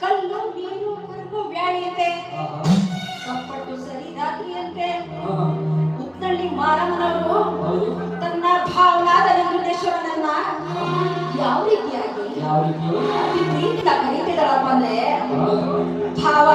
ಕಲ್ಲು ನೀರು ಕರ್ಗು ವ್ಯಾಳಿಯಂತೆ. ಕಪ್ಪಟ್ಟು ಸರಿ ರಾತ್ರಿಯಂತೆ ಮುತ್ತಳ್ಳಿ ಮಾರಮ್ಮನವರು ತನ್ನ ಭಾವನಾದ ವೆಂಕಟೇಶ್ವರನನ್ನ ಯಾವ ರೀತಿಯಾಗಿ ಯಾವ ರೀತಿ ಕರೀತಿದ್ದಾಳಪ್ಪ ಅಂದ್ರೆ ಭಾವ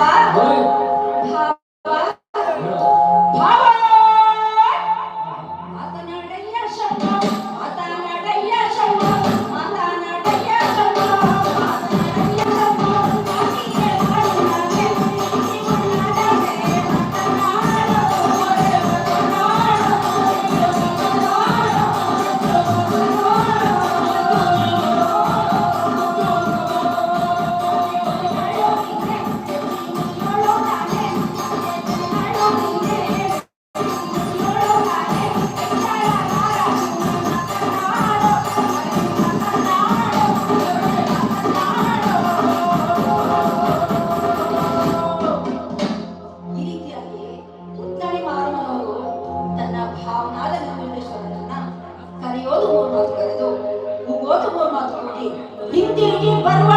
ಹರಿಯೋದು ಮೂರು ಮಾತು ಕರೆದು ಹೋಗೋದು ಮಾತು ಕೂಡಿ ಹಿಂದಿರುಗಿ ಬರುವ